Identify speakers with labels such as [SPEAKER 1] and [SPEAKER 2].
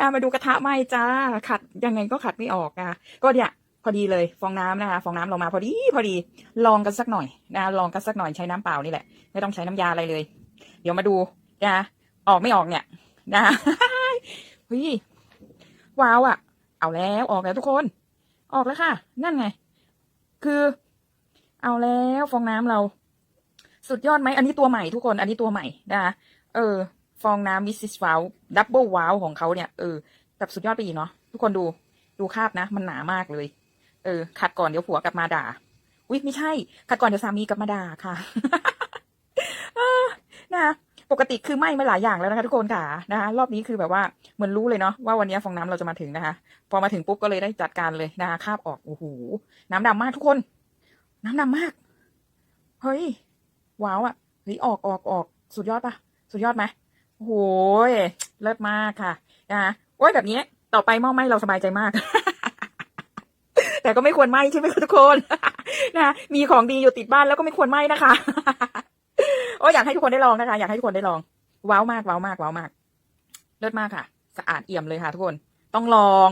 [SPEAKER 1] อะมาดูกระทะไหมจ้าขัดยังไงก็ขัดไม่ออกอะก็เนี่ยพอดีเลยฟองน้ำนะคะฟองน้ำเรามาพอดีพอดีลองกันสักหน่อยนะลองกันสักหน่อยใช้น้ำเปล่านี่แหละ ไม่ต้องใช้น้ำยาอะไรเลย เดี๋ยวมาดูนะออกไม่ออกเนี่ยนะเฮ้ยว้าวอะ เอาแล้วออกแล้วทุกคน ออกแล้วค่ะ นั่นไง คือ เอาแล้วฟองน้ำเรา สุดยอดไหมอันนี้ตัวใหม่ทุกคน อันนี้ตัวใหม่นะคะเออ ฟองน้ำมิสซิสวาวดับเบิลวาวของเขาเนี่ย เออแบบสุดยอดไปอีกเนาะทุกคนดูดูคาบนะ มันหนามากเลย เออ ขัดก่อนเดี๋ยวผัวกลับมาด่าอุ๊ยไม่ใช่ ขัดก่อนเดี๋ยวสามีกลับมาด่าค่ะนะปกติคือไหม้มาหลายอย่างแล้วนะคะทุกคนค่ะนะคะรอบนี้คือแบบว่าเหมือนรู้เลยเนาะว่าวันนี้ฟองน้ำเราจะมาถึงนะคะ พอมาถึงปุ๊บก็เลยได้จัดการเลยนะคะคาบออกโอ้โหน้ำดำมากทุกคน น้ำดำมาก เฮ้ยว้าวอะเฮ้ยออกออกออกสุดยอดปะสุดยอดไหม โอ้โหยเลิศมากค่ะนะคะโอ้ยแบบนี้ต่อไปหม้อไหม้เราสบายใจมาก แต่ก็ไม่ควรไหม้ใช่ไหมคะทุกคนนะมีของดีอยู่ติดบ้านแล้วก็ไม่ควรไหม้นะคะ โอ้อยากให้ทุกคนได้ลองนะคะ อยากให้ทุกคนได้ลอง ว้าวมากว้าวมากว้าวมาก เลิศมากค่ะ สะอาดเอี่ยมเลยค่ะทุกคน ต้องลอง